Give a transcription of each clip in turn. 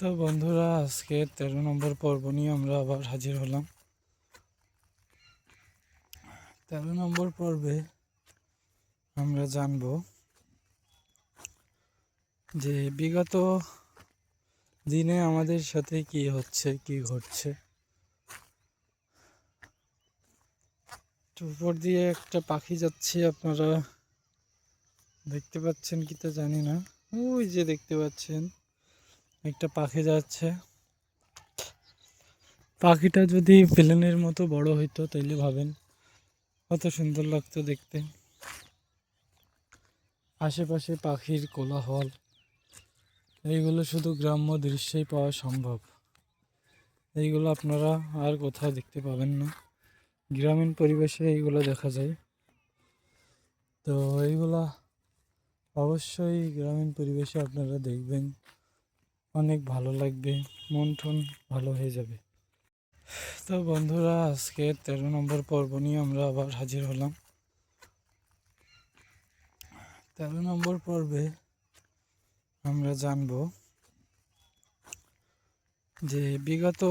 তো বন্ধুরা, আজকে তেরো নম্বর পর্ব নিয়ে আমরা আবার হাজির হলাম। তেরো নম্বর পর্বে আমরা জানব যে বিগত দিনে আমাদের সাথে কি হচ্ছে, কি ঘটছে। উপর দিয়ে একটা পাখি যাচ্ছে, আপনারা দেখতে পাচ্ছেন কি তো জানি না। ওই যে দেখতে পাচ্ছেন। একটা পাখি যাচ্ছে। পাখিটা যদি প্লেনের মতো বড় হইতো, তাইলে ভাবেন, কত সুন্দর লাগতো দেখতে। আশেপাশে পাখির কোলাহল, এইগুলো শুধু গ্রাম্য দৃশ্যেই পাওয়া সম্ভব। এইগুলো আপনারা আর কোথাও দেখতে পাবেন না। গ্রামীণ পরিবেশে এইগুলো দেখা যায়। তো এইগুলা অবশ্যই গ্রামীণ পরিবেশে আপনারা দেখবেন। অনেক ভালো লাগবে, মন টন ভালো হয়ে যাবে। তো বন্ধুরা, আজকে তেরো নম্বর পর্ব নিয়ে আমরা আবার হাজির হলাম। তেরো নম্বর পর্বে আমরা জানব যে বিগত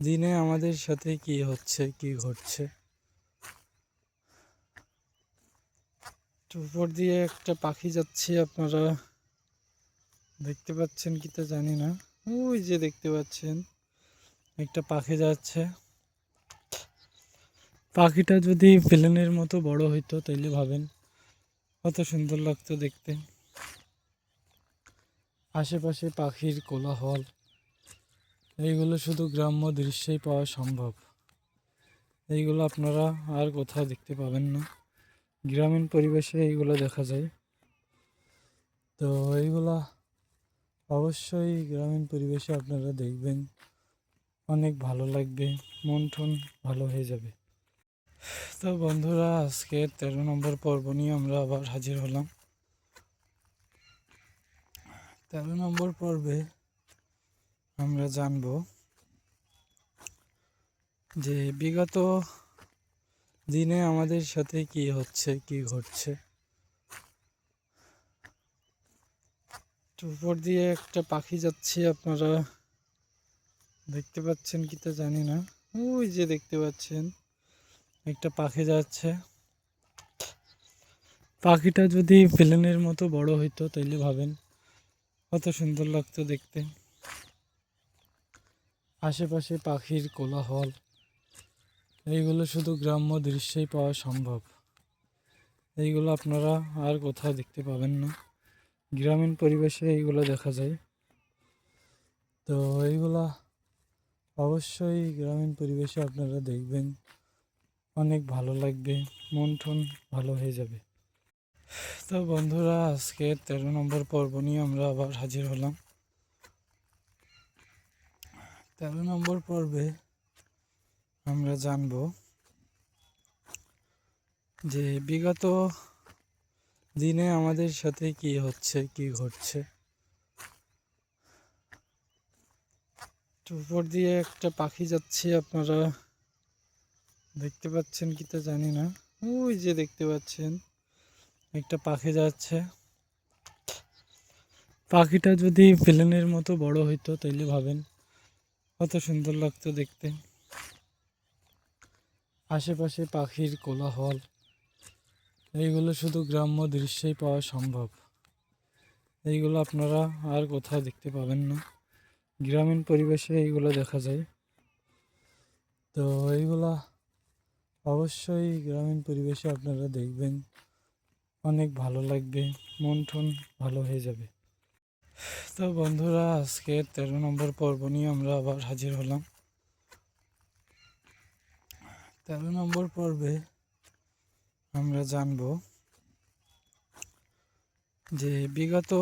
দিনে আমাদের সাথে কি হচ্ছে, কি ঘটছে। উপর দিয়ে একটা পাখি যাচ্ছে, আপনারা দেখতে পাচ্ছেন কি তা জানি না। ওই যে দেখতে পাচ্ছেন, একটা পাখি যাচ্ছে। পাখিটা যদি প্লেনের মতো বড় হইতো, তাইলে ভাবেন, কত সুন্দর লাগতো দেখতে। আশেপাশে পাখির কোলাহল, এইগুলো শুধু গ্রাম্য দৃশ্যেই পাওয়া সম্ভব। এইগুলো আপনারা আর কোথাও দেখতে পাবেন না। গ্রামীণ পরিবেশে এইগুলো দেখা যায়। তো এইগুলা অবশ্যই গ্রামীণ পরিবেশে আপনারা দেখবেন অনেক ভালো লাগবে, মন টন ভালো হয়ে যাবে। তো বন্ধুরা, আজকে তেরো নম্বর পর্ব নিয়ে আমরা আবার হাজির হলাম। তেরো নম্বর পর্বে আমরা জানব যে বিগত দিনে আমাদের সাথে কি হচ্ছে, কি ঘটছে। উপর দিয়ে একটা পাখি যাচ্ছে, আপনারা দেখতে পাচ্ছেন কি তা জানি না। ওই যে দেখতে পাচ্ছেন, একটা পাখি যাচ্ছে। পাখিটা যদি প্লেনের মতো বড় হইতো, তাইলে ভাবেন, কত সুন্দর লাগতো দেখতে। আশেপাশে পাখির কোলাহল, এইগুলো শুধু গ্রাম্য দৃশ্যেই পাওয়া সম্ভব। এইগুলো আপনারা আর কোথাও দেখতে পাবেন না। গ্রামীণ পরিবেশে এইগুলো দেখা যায়। তো এইগুলা অবশ্যই গ্রামীণ পরিবেশে আপনারা দেখবেন। অনেক ভালো লাগবে, মন টন ভালো হয়ে যাবে। তো বন্ধুরা, আজকে তেরো নম্বর পর্ব নিয়ে আমরা আবার হাজির হলাম। তেরো নম্বর পর্বে আমরা জানব যে বিগত দিনে আমাদের সাথে কি হচ্ছে, কি ঘটছে? উপর দিয়ে একটা পাখি যাচ্ছে, আপনারা দেখতে পাচ্ছেন কি তা জানি না। ওই যে দেখতে পাচ্ছেন, একটা পাখি যাচ্ছে। পাখিটা যদি প্লেনের মতো বড় হইতো, তাইলে ভাবেন, কত সুন্দর লাগতো দেখতে। আশেপাশে পাখির কোলাহল। এইগুলো শুধু গ্রাম্য দৃশ্যেই পাওয়া সম্ভব। এইগুলো আপনারা আর কোথাও দেখতে পাবেন না। গ্রামীণ পরিবেশে এইগুলো দেখা যায়। তো এইগুলা অবশ্যই গ্রামীণ পরিবেশে আপনারা দেখবেন। অনেক ভালো লাগবে, মন টন ভালো হয়ে যাবে। তো বন্ধুরা, আজকে তেরো নম্বর পর্ব নিয়ে আমরা আবার হাজির হলাম। তেরো নম্বর পর্বে আমরা জানব যে বিগত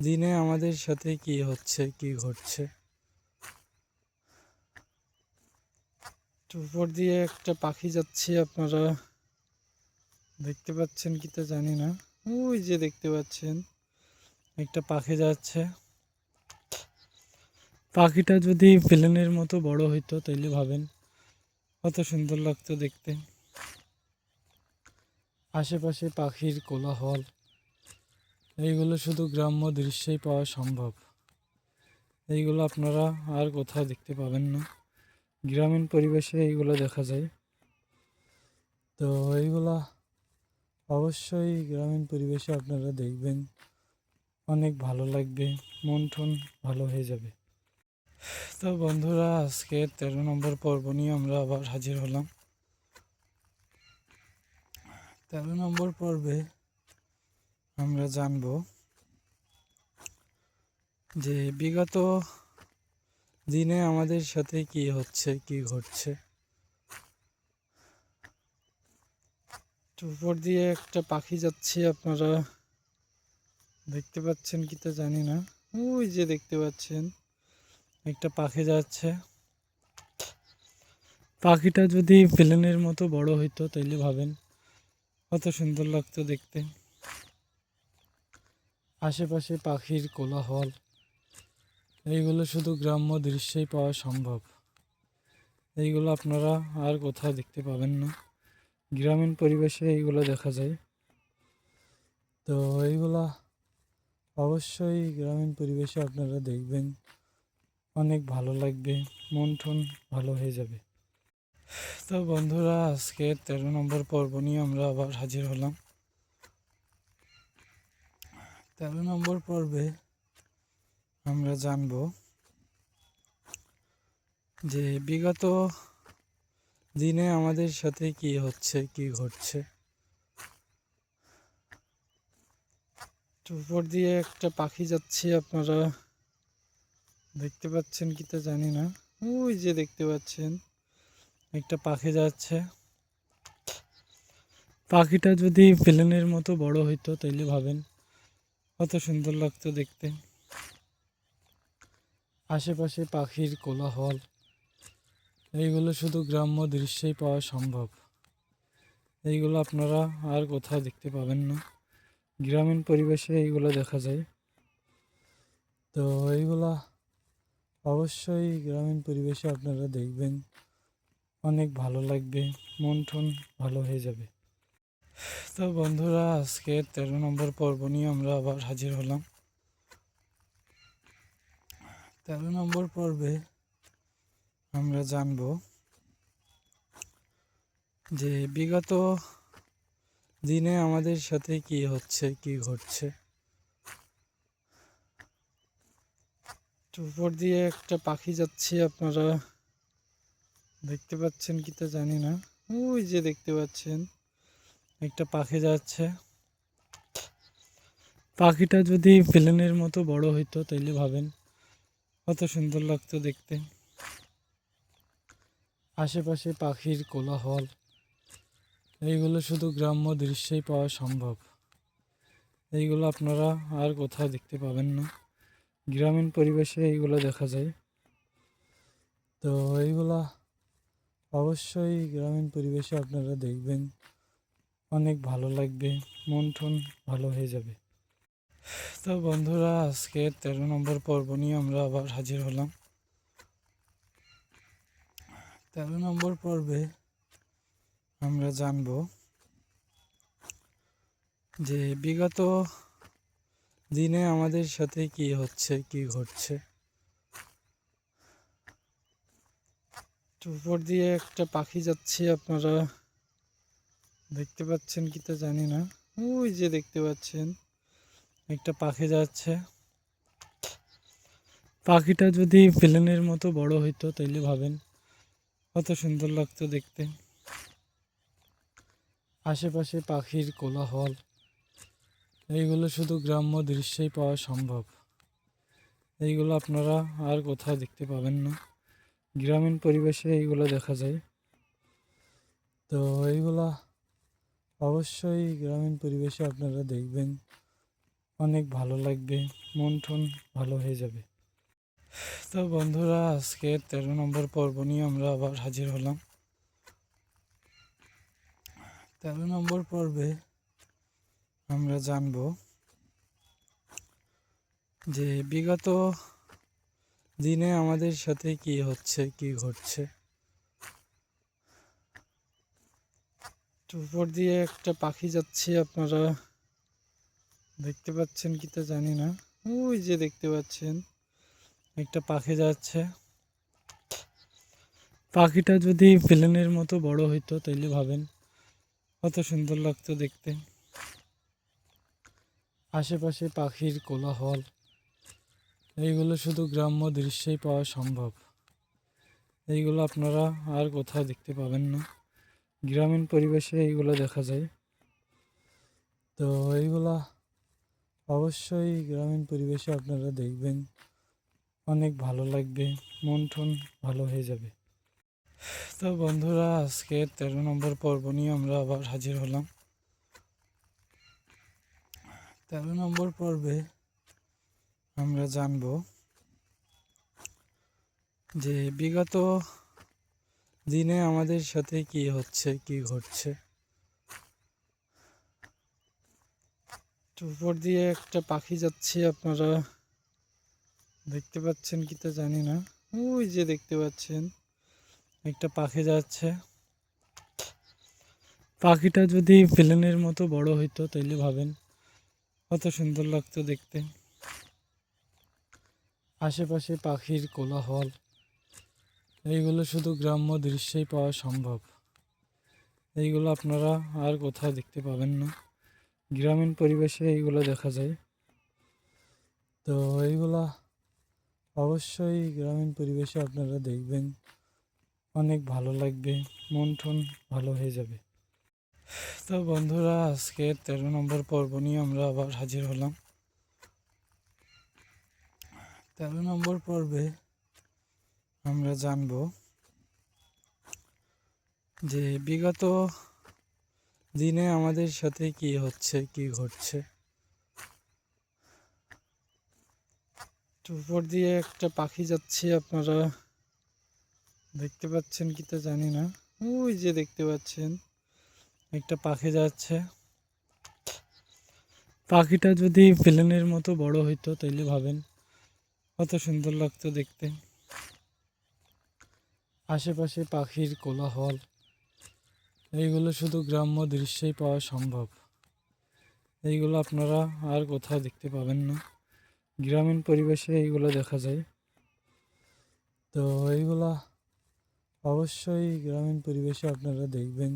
দিনে আমাদের সাথে কি হচ্ছে, কি ঘটছে। উপর দিয়ে একটা পাখি যাচ্ছে, আপনারা দেখতে পাচ্ছেন কি তা জানি না। ওই যে দেখতে পাচ্ছেন, একটা পাখি যাচ্ছে। পাখিটা যদি প্লেনের মতো বড় হইতো, তাইলে ভাবেন, কত সুন্দর লাগতো দেখতে। আশেপাশে পাখির কোলাহল, এইগুলো শুধু গ্রাম্য দৃশ্যেই পাওয়া সম্ভব। এইগুলো আপনারা আর কোথাও দেখতে পাবেন না। গ্রামীণ পরিবেশে এইগুলো দেখা যায়। তো এইগুলা অবশ্যই গ্রামীণ পরিবেশে আপনারা দেখবেন। অনেক ভালো লাগবে, মন টন ভালো হয়ে যাবে। তো বন্ধুরা আজকে তেরো নম্বর পর্ব নিয়ে আমরা আবার হাজির হলাম। তেরো নম্বর পর্বে আমরা জানব যে বিগত দিনে আমাদের সাথে কি হচ্ছে, কি ঘটছে। উপর দিয়ে একটা পাখি যাচ্ছে, আপনারা দেখতে পাচ্ছেন কি তা জানি না। ওই যে দেখতে পাচ্ছেন, একটা পাখি যাচ্ছে। পাখিটা যদি প্লেনের মতো বড় হইতো, তাইলে ভাবেন কত সুন্দর লাগতো দেখতে। আশেপাশে পাখির কোলাহল, এইগুলো শুধু গ্রাম্য দৃশ্যেই পাওয়া সম্ভব। এইগুলো আপনারা আর কোথাও দেখতে পাবেন না। গ্রামীণ পরিবেশে এইগুলো দেখা যায়। তো এইগুলা অবশ্যই গ্রামীণ পরিবেশে আপনারা দেখবেন। অনেক ভালো লাগবে মন টন ভালো হয়ে যাবে। তো বন্ধুরা, আজকে তেরো নম্বর পর্ব নিয়ে আমরা আবার হাজির হলাম। তেরো নম্বর পর্বে আমরা জানব যে বিগত দিনে আমাদের সাথে কি হচ্ছে, কি ঘটছে। উপর দিয়ে একটা পাখি যাচ্ছে, আপনারা দেখতে পাচ্ছেন কি তা জানি না। ওই যে দেখতে পাচ্ছেন একটা পাখি যাচ্ছে। পাখিটা যদি প্লেনের মতো বড় হইতো, তাইলে ভাবেন, কত সুন্দর লাগতো দেখতে। আশেপাশে পাখির কোলাহল, এইগুলো শুধু গ্রাম্য দৃশ্যেই পাওয়া সম্ভব। এইগুলো আপনারা আর কোথাও দেখতে পাবেন না। গ্রামীণ পরিবেশে এইগুলো দেখা যায়। তো এইগুলা অবশ্যই গ্রামীণ পরিবেশে আপনারা দেখবেন। অনেক ভালো লাগবে, মন টন ভালো হয়ে যাবে। তো বন্ধুরা, আজকে তেরো নম্বর পর্ব নিয়ে আমরা আবার হাজির হলাম। তেরো নম্বর পর্বে আমরা জানব যে বিগত দিনে আমাদের সাথে কি হচ্ছে, কি ঘটছে। উপর দিয়ে একটা পাখি যাচ্ছে, আপনারা দেখতে পাচ্ছেন কি তা জানি না। ওই যে দেখতে পাচ্ছেন, একটা পাখি যাচ্ছে। পাখিটা যদি প্লেনের মতো বড় হইতো, তাইলে ভাবেন, কত সুন্দর লাগতো দেখতে। আশেপাশে পাখির কোলাহল, এইগুলো শুধু গ্রাম্য দৃশ্যেই পাওয়া সম্ভব। এইগুলো আপনারা আর কোথাও দেখতে পাবেন না। গ্রামীণ পরিবেশে এইগুলো দেখা যায়। তো এইগুলা অবশ্যই গ্রামীণ পরিবেশে আপনারা দেখবেন অনেক ভালো লাগবে, মন টন ভালো হয়ে যাবে। তো বন্ধুরা আজকে তেরো নম্বর পর্ব নিয়ে আমরা আবার হাজির হলাম। তেরো নম্বর পর্বে আমরা জানব যে বিগত দিনে আমাদের সাথে কি হচ্ছে, কি ঘটছে। উপর দিয়ে একটা পাখি যাচ্ছে, আপনারা দেখতে পাচ্ছেন কি তা জানি না। ওই যে দেখতে পাচ্ছেন, একটা পাখি যাচ্ছে। পাখিটা যদি প্লেনের মতো বড় হইতো, তাইলে ভাবেন, কত সুন্দর লাগতো দেখতে। আশেপাশে পাখির কোলাহল, এইগুলো শুধু গ্রাম্য দৃশ্যেই পাওয়া সম্ভব। এইগুলো আপনারা আর কোথাও দেখতে পাবেন না। গ্রামীণ পরিবেশে এইগুলো দেখা যায়। তো এইগুলা অবশ্যই গ্রামীণ পরিবেশে আপনারা দেখবেন। অনেক ভালো লাগবে, মন টন ভালো হয়ে যাবে। তো বন্ধুরা, আজকে তেরো নম্বর পর্ব নিয়ে আমরা আবার হাজির হলাম। তেরো নম্বর পর্বে আমরা জানব যে বিগত দিনে আমাদের সাথে কি হচ্ছে, কি ঘটছে? উপর দিয়ে একটা পাখি যাচ্ছে, আপনারা দেখতে পাচ্ছেন কি তা জানি না। ওই যে দেখতে পাচ্ছেন, একটা পাখি যাচ্ছে। পাখিটা যদি প্লেনের মতো বড় হইতো, তাইলে ভাবেন, কত সুন্দর লাগতো দেখতে। আশেপাশে পাখির কোলাহল। এইগুলো শুধু গ্রাম্য দৃশ্যেই পাওয়া সম্ভব। এইগুলো আপনারা আর কোথাও দেখতে পাবেন না। গ্রামীণ পরিবেশে এইগুলো দেখা যায়। তো এইগুলা অবশ্যই গ্রামীণ পরিবেশে আপনারা দেখবেন। অনেক ভালো লাগবে, মন টন ভালো হয়ে যাবে। তো বন্ধুরা, আজকে তেরো নম্বর পর্ব নিয়ে আমরা আবার হাজির হলাম। তেরো নম্বর পর্বে আমরা জানব যে বিগত দিনে আমাদের সাথে কি হচ্ছে, কি ঘটছে। উপর দিয়ে একটা পাখি যাচ্ছে, আপনারা দেখতে পাচ্ছেন কি তা জানি না। ওই যে দেখতে পাচ্ছেন, একটা পাখি যাচ্ছে। পাখিটা যদি প্লেনের মতো বড় হইতো, তাইলে ভাবেন, কত সুন্দর লাগতো দেখতে। আশেপাশে পাখির কোলাহল, এইগুলো শুধু গ্রাম্য দৃশ্যেই পাওয়া সম্ভব। এইগুলো আপনারা আর কোথাও দেখতে পাবেন না। গ্রামীণ পরিবেশে এইগুলো দেখা যায়। তো এইগুলা অবশ্যই গ্রামীণ পরিবেশে আপনারা দেখবেন। অনেক ভালো লাগবে, মন টন ভালো হয়ে যাবে। তো বন্ধুরা, আজকে তেরো নম্বর পর্ব নিয়ে আমরা আবার হাজির হলাম। তেরো নম্বর পর্বে আমরা জানব যে বিগত দিনে আমাদের সাথে কি হচ্ছে, কি ঘটছে। উপর দিয়ে একটা পাখি যাচ্ছে, আপনারা দেখতে পাচ্ছেন কি তো জানি না। ওই যে দেখতে পাচ্ছেন, একটা পাখি যাচ্ছে। পাখিটা যদি প্লেনের মতো বড় হইতো, তাইলে ভাবেন কত সুন্দর লাগতো দেখতে। আশেপাশে পাখির কোলাহল, এইগুলো শুধু গ্রাম্য দৃশ্যেই পাওয়া সম্ভব। এইগুলো আপনারা আর কোথাও দেখতে পাবেন না। গ্রামীণ পরিবেশে এইগুলো দেখা যায়। তো এইগুলা অবশ্যই গ্রামীণ পরিবেশে আপনারা দেখবেন।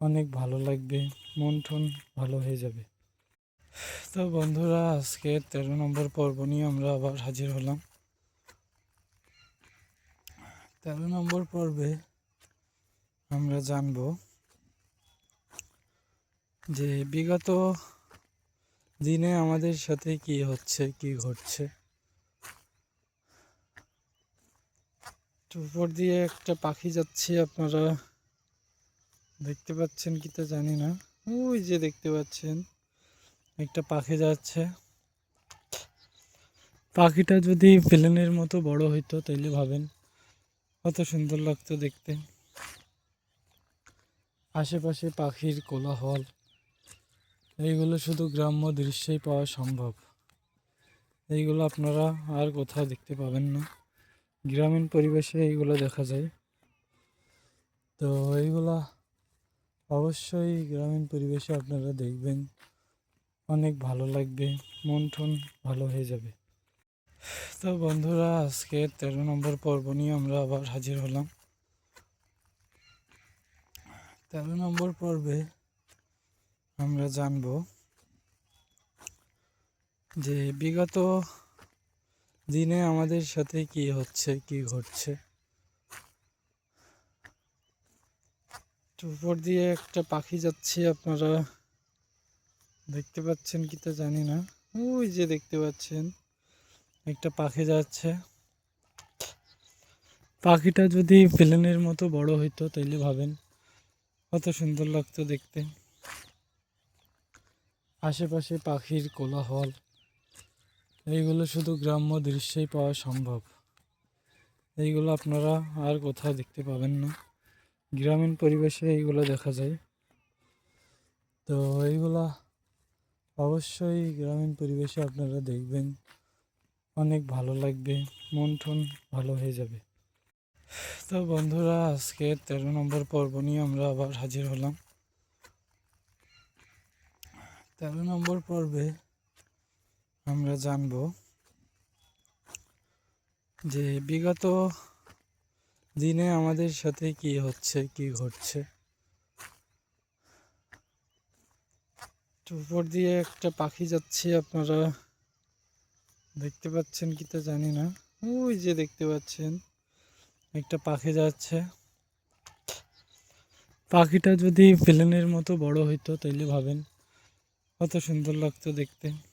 অনেক ভালো লাগবে মন টন ভালো হয়ে যাবে। তো বন্ধুরা, আজকে তেরো নম্বর পর্ব নিয়ে আমরা আবার হাজির হলাম। তেরো নম্বর পর্বে আমরা জানব যে বিগত দিনে আমাদের সাথে কি হচ্ছে, কি ঘটছে। উপর দিয়ে একটা পাখি যাচ্ছে, আপনারা দেখতে পাচ্ছেন কি তা জানি না। ওই যে দেখতে পাচ্ছেন। একটা পাখি যাচ্ছে। পাখিটা যদি প্লেনের মতো বড় হইতো, তাইলে ভাবেন, কত সুন্দর লাগতো দেখতে। আশেপাশে পাখির কোলাহল, এইগুলো শুধু গ্রাম্য দৃশ্যেই পাওয়া সম্ভব। এইগুলো আপনারা আর কোথাও দেখতে পাবেন না। গ্রামীণ পরিবেশে এইগুলো দেখা যায়। তো এইগুলা অবশ্যই গ্রামীণ পরিবেশে আপনারা দেখবেন। অনেক ভালো লাগবে, মন টন ভালো হয়ে যাবে। তো বন্ধুরা, আজকে তেরো নম্বর পর্ব নিয়ে আমরা আবার হাজির হলাম। তেরো নম্বর পর্বে আমরা জানব যে বিগত দিনে আমাদের সাথে কি হচ্ছে, কি ঘটছে। উপর দিয়ে একটা পাখি যাচ্ছে, আপনারা দেখতে পাচ্ছেন কি তা জানি না। ওই যে দেখতে পাচ্ছেন, একটা পাখি যাচ্ছে। পাখিটা যদি প্লেনের মতো বড় হইতো তাইলে ভাবেন, কত সুন্দর লাগতো দেখতে। আশেপাশে পাখির কোলাহল, এইগুলো শুধু গ্রাম্য দৃশ্যেই পাওয়া সম্ভব। এইগুলো আপনারা আর কোথাও দেখতে পাবেন না। গ্রামীণ পরিবেশে এইগুলো দেখা যায়। তো এইগুলা অবশ্যই গ্রামীণ পরিবেশে আপনারা দেখবেন অনেক ভালো লাগবে, মন টন ভালো হয়ে যাবে। তো বন্ধুরা, আজকে তেরো নম্বর পর্ব নিয়ে আমরা আবার হাজির হলাম। তেরো নম্বর পর্বে আমরা জানব যে বিগত দিনে আমাদের সাথে কি হচ্ছে, কি ঘটছে। উপর দিয়ে একটা পাখি যাচ্ছে, আপনারা দেখতে পাচ্ছেন কি তা জানি না। ওই যে দেখতে পাচ্ছেন, একটা পাখি যাচ্ছে। পাখিটা যদি প্লেনের মতো বড় হইতো, তাইলে ভাবেন, কত সুন্দর লাগতো দেখতে।